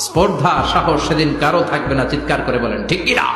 স্পর্ধা সাহস সেদিন কারও থাকবে না চিৎকার করে বলেন ঠিক কিনা?